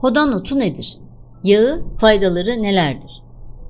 Hodan otu nedir? Yağı, faydaları nelerdir?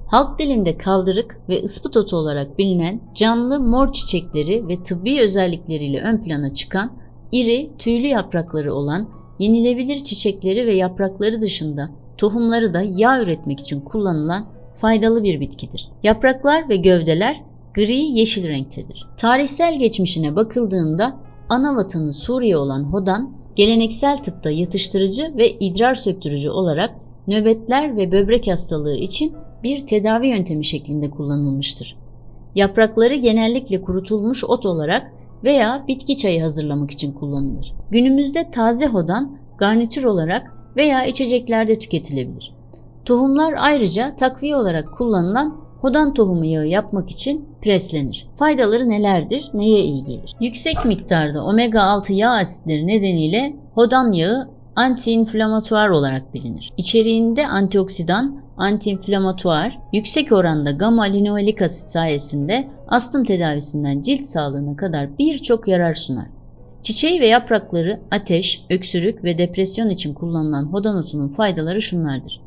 Halk dilinde kaldırık ve ıspıt otu olarak bilinen canlı mor çiçekleri ve tıbbi özellikleriyle ön plana çıkan, iri, tüylü yaprakları olan, yenilebilir çiçekleri ve yaprakları dışında tohumları da yağ üretmek için kullanılan faydalı bir bitkidir. Yapraklar ve gövdeler gri yeşil renktedir. Tarihsel geçmişine bakıldığında ana vatanı Suriye olan Hodan, geleneksel tıpta yatıştırıcı ve idrar söktürücü olarak nöbetler ve böbrek hastalığı için bir tedavi yöntemi şeklinde kullanılmıştır. Yaprakları genellikle kurutulmuş ot olarak veya bitki çayı hazırlamak için kullanılır. Günümüzde taze hodan garnitür olarak veya içeceklerde tüketilebilir. Tohumlar ayrıca takviye olarak kullanılan hodan tohumu yağı yapmak için preslenir. Faydaları nelerdir, neye iyi gelir? Yüksek miktarda omega 6 yağ asitleri nedeniyle hodan yağı antiinflamatuar olarak bilinir. İçeriğinde antioksidan, antiinflamatuar, yüksek oranda gamma linoleik asit sayesinde astım tedavisinden cilt sağlığına kadar birçok yarar sunar. Çiçeği ve yaprakları ateş, öksürük ve depresyon için kullanılan hodan otunun faydaları şunlardır.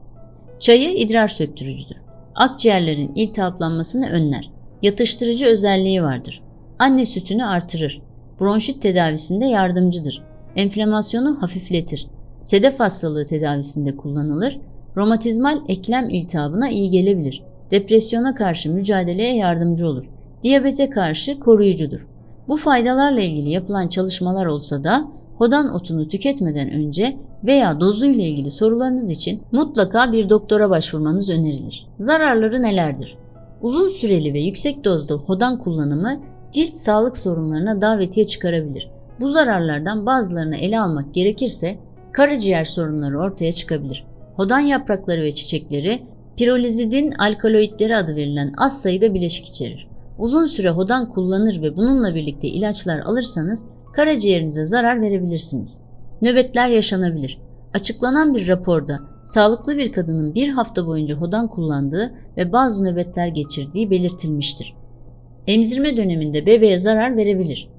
Çayı idrar söktürücüdür. Akciğerlerin iltihaplanmasını önler. Yatıştırıcı özelliği vardır. Anne sütünü artırır. Bronşit tedavisinde yardımcıdır. Enflamasyonu hafifletir. Sedef hastalığı tedavisinde kullanılır. Romatizmal eklem iltihabına iyi gelebilir. Depresyona karşı mücadeleye yardımcı olur. Diyabete karşı koruyucudur. Bu faydalarla ilgili yapılan çalışmalar olsa da hodan otunu tüketmeden önce veya dozu ile ilgili sorularınız için mutlaka bir doktora başvurmanız önerilir. Zararları nelerdir? Uzun süreli ve yüksek dozda hodan kullanımı cilt sağlık sorunlarına davetiye çıkarabilir. Bu zararlardan bazılarını ele almak gerekirse karaciğer sorunları ortaya çıkabilir. Hodan yaprakları ve çiçekleri pirolizidin alkaloidleri adı verilen az sayıda bileşik içerir. Uzun süre hodan kullanır ve bununla birlikte ilaçlar alırsanız karaciğerinize zarar verebilirsiniz. Nöbetler yaşanabilir. Açıklanan bir raporda sağlıklı bir kadının bir hafta boyunca hodan kullandığı ve bazı nöbetler geçirdiği belirtilmiştir. Emzirme döneminde bebeğe zarar verebilir.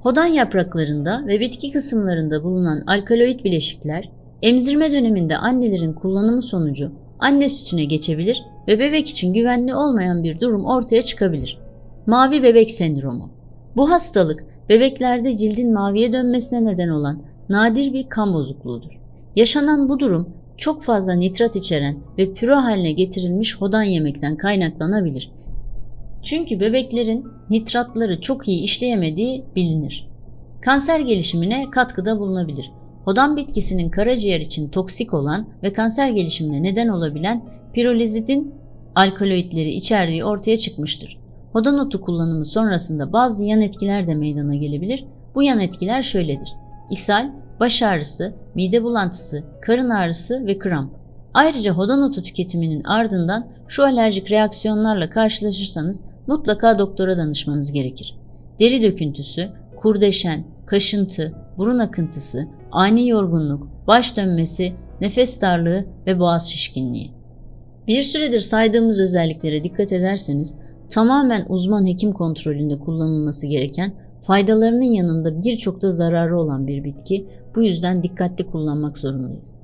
Hodan yapraklarında ve bitki kısımlarında bulunan alkaloid bileşikler emzirme döneminde annelerin kullanımı sonucu anne sütüne geçebilir ve bebek için güvenli olmayan bir durum ortaya çıkabilir. Mavi bebek sendromu. Bu hastalık bebeklerde cildin maviye dönmesine neden olan nadir bir kan bozukluğudur. Yaşanan bu durum çok fazla nitrat içeren ve püro haline getirilmiş hodan yemekten kaynaklanabilir. Çünkü bebeklerin nitratları çok iyi işleyemediği bilinir. Kanser gelişimine katkıda bulunabilir. Hodan bitkisinin karaciğer için toksik olan ve kanser gelişimine neden olabilen pirolizidin alkaloidleri içerdiği ortaya çıkmıştır. Hodan otu kullanımı sonrasında bazı yan etkiler de meydana gelebilir. Bu yan etkiler şöyledir. İshal, baş ağrısı, mide bulantısı, karın ağrısı ve kramp. Ayrıca hodan otu tüketiminin ardından şu alerjik reaksiyonlarla karşılaşırsanız mutlaka doktora danışmanız gerekir. Deri döküntüsü, kurdeşen, kaşıntı, burun akıntısı, ani yorgunluk, baş dönmesi, nefes darlığı ve boğaz şişkinliği. Bir süredir saydığımız özelliklere dikkat ederseniz tamamen uzman hekim kontrolünde kullanılması gereken faydalarının yanında birçok da zararı olan bir bitki. Bu yüzden dikkatli kullanmak zorundayız.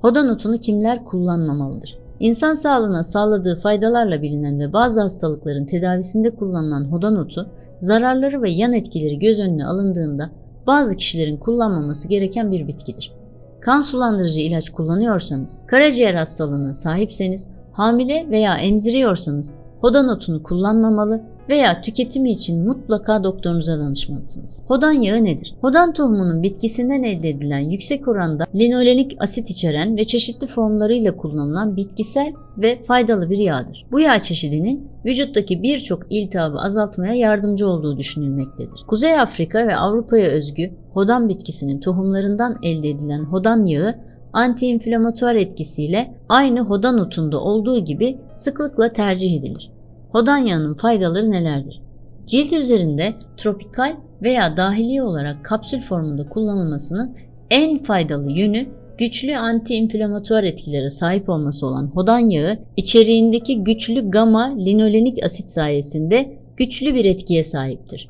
Hodan otunu kimler kullanmamalıdır? İnsan sağlığına sağladığı faydalarla bilinen ve bazı hastalıkların tedavisinde kullanılan hodan otu, zararları ve yan etkileri göz önüne alındığında bazı kişilerin kullanmaması gereken bir bitkidir. Kan sulandırıcı ilaç kullanıyorsanız, karaciğer hastalığına sahipseniz, hamile veya emziriyorsanız hodan otunu kullanmamalı veya tüketimi için mutlaka doktorunuza danışmalısınız. Hodan yağı nedir? Hodan tohumunun bitkisinden elde edilen yüksek oranda linolenik asit içeren ve çeşitli formlarıyla kullanılan bitkisel ve faydalı bir yağdır. Bu yağ çeşidinin vücuttaki birçok iltihabı azaltmaya yardımcı olduğu düşünülmektedir. Kuzey Afrika ve Avrupa'ya özgü hodan bitkisinin tohumlarından elde edilen hodan yağı antiinflamatuar etkisiyle aynı hodan otunda olduğu gibi sıklıkla tercih edilir. Hodan yağının faydaları nelerdir? Cilt üzerinde tropikal veya dahili olarak kapsül formunda kullanılmasının en faydalı yönü güçlü antiinflamatuar etkilere sahip olması olan hodan yağı içeriğindeki güçlü gamma linolenik asit sayesinde güçlü bir etkiye sahiptir.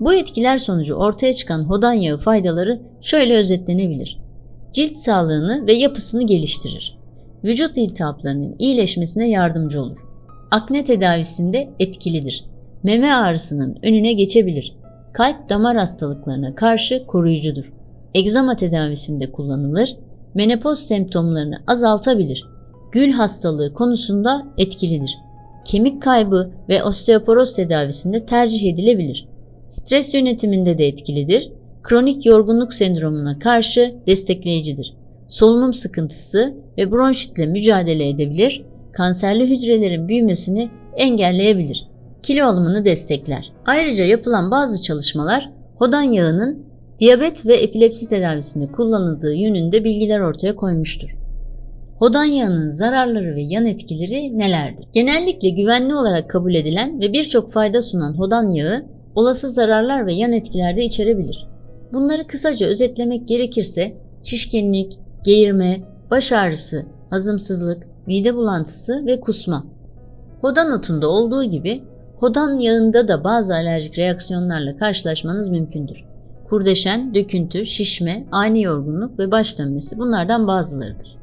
Bu etkiler sonucu ortaya çıkan hodan yağı faydaları şöyle özetlenebilir. cilt sağlığını ve yapısını geliştirir. Vücut iltihaplarının iyileşmesine yardımcı olur. Akne tedavisinde etkilidir. Meme ağrısının önüne geçebilir. Kalp damar hastalıklarına karşı koruyucudur. Egzama tedavisinde kullanılır. Menopoz semptomlarını azaltabilir. Gül hastalığı konusunda etkilidir. Kemik kaybı ve osteoporoz tedavisinde tercih edilebilir. Stres yönetiminde de etkilidir. Kronik yorgunluk sendromuna karşı destekleyicidir. Solunum sıkıntısı ve bronşitle mücadele edebilir. Kanserli hücrelerin büyümesini engelleyebilir. Kilo alımını destekler. Ayrıca yapılan bazı çalışmalar hodan yağının diyabet ve epilepsi tedavisinde kullanıldığı yönünde bilgiler ortaya koymuştur. Hodan yağının zararları ve yan etkileri nelerdir? Genellikle güvenli olarak kabul edilen ve birçok fayda sunan hodan yağı olası zararlar ve yan etkiler de içerebilir. Bunları kısaca özetlemek gerekirse şişkinlik, geğirme, baş ağrısı, hazımsızlık, mide bulantısı ve kusma. Hodan otunda olduğu gibi hodan yağında da bazı alerjik reaksiyonlarla karşılaşmanız mümkündür. Kurdeşen, döküntü, şişme, ani yorgunluk ve baş dönmesi bunlardan bazılarıdır.